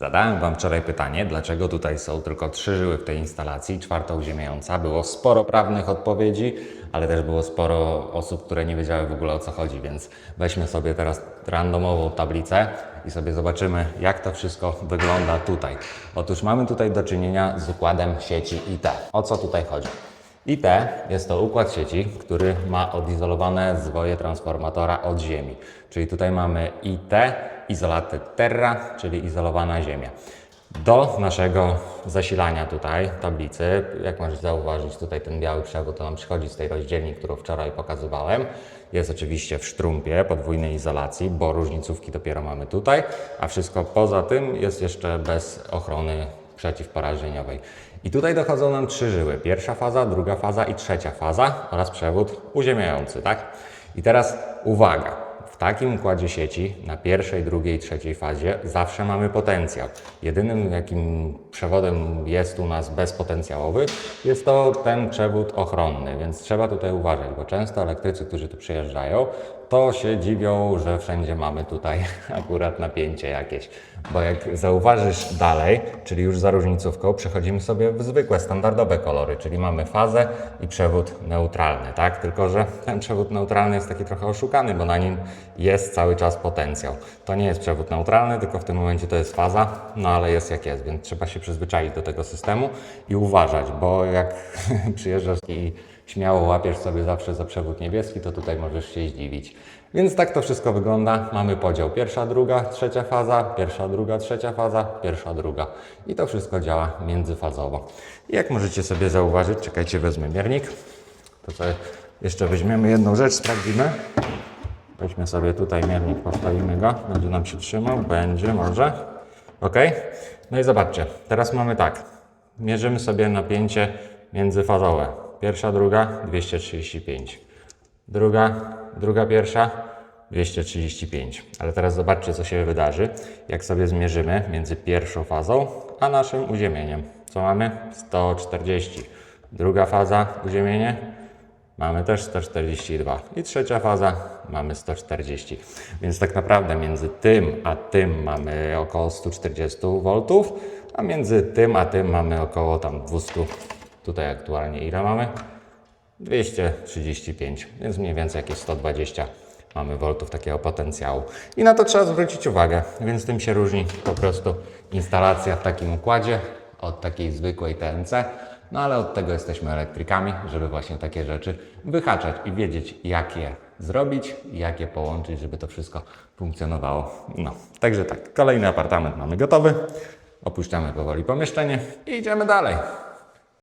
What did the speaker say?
Zadałem Wam wczoraj pytanie, dlaczego tutaj są tylko trzy żyły w tej instalacji, czwarta uziemiająca. Było sporo prawnych odpowiedzi, ale też było sporo osób, które nie wiedziały w ogóle o co chodzi, więc weźmy sobie teraz randomową tablicę i sobie zobaczymy, jak to wszystko wygląda tutaj. Otóż mamy tutaj do czynienia z układem sieci IT. O co tutaj chodzi? IT jest to układ sieci, który ma odizolowane zwoje transformatora od ziemi. Czyli tutaj mamy IT, izolated terra, czyli izolowana ziemia. Do naszego zasilania tutaj tablicy, jak możesz zauważyć, tutaj ten biały przewód to nam przychodzi z tej rozdzielni, którą wczoraj pokazywałem. Jest oczywiście w sztrumpie podwójnej izolacji, bo różnicówki dopiero mamy tutaj, a wszystko poza tym jest jeszcze bez ochrony przeciwporażeniowej. I tutaj dochodzą nam trzy żyły. Pierwsza faza, druga faza i trzecia faza oraz przewód uziemiający, tak? I teraz uwaga. Takim układzie sieci na pierwszej, drugiej, trzeciej fazie zawsze mamy potencjał. Jedynym jakim przewodem jest u nas bezpotencjałowy jest to ten przewód ochronny, więc trzeba tutaj uważać, bo często elektrycy, którzy tu przyjeżdżają, to się dziwią, że wszędzie mamy tutaj akurat napięcie jakieś. Bo jak zauważysz dalej, czyli już za różnicówką, przechodzimy sobie w zwykłe, standardowe kolory, czyli mamy fazę i przewód neutralny, tak? Tylko, że ten przewód neutralny jest taki trochę oszukany, bo na nim jest cały czas potencjał. To nie jest przewód neutralny, tylko w tym momencie to jest faza, no ale jest jak jest, więc trzeba się przyzwyczaić do tego systemu i uważać, bo jak przyjeżdżasz i śmiało łapiesz sobie zawsze za przewód niebieski, to tutaj możesz się zdziwić. Więc tak to wszystko wygląda. Mamy podział pierwsza, druga, trzecia faza, pierwsza, druga, trzecia faza, pierwsza, druga. I to wszystko działa międzyfazowo. I jak możecie sobie zauważyć, czekajcie, wezmę miernik. To sobie jeszcze weźmiemy jedną rzecz, sprawdzimy. Weźmy sobie tutaj miernik, postawimy go. Będzie nam się trzymał, będzie może. Ok? No i zobaczcie, teraz mamy tak. Mierzymy sobie napięcie międzyfazowe. Pierwsza, druga 235. Druga, druga pierwsza 235. Ale teraz zobaczcie, co się wydarzy, jak sobie zmierzymy między pierwszą fazą a naszym uziemieniem. Co mamy? 140. Druga faza uziemienie mamy też 142. I trzecia faza mamy 140. Więc tak naprawdę między tym a tym mamy około 140 V, a między tym a tym mamy około tam 200. Tutaj aktualnie ile mamy? 235, więc mniej więcej jakieś 120 mamy voltów takiego potencjału. I na to trzeba zwrócić uwagę, więc tym się różni po prostu instalacja w takim układzie od takiej zwykłej TNC. No ale od tego jesteśmy elektrykami, żeby właśnie takie rzeczy wyhaczać i wiedzieć, jak je zrobić, jak je połączyć, żeby to wszystko funkcjonowało. No, także tak, kolejny apartament mamy gotowy. Opuszczamy powoli pomieszczenie i idziemy dalej.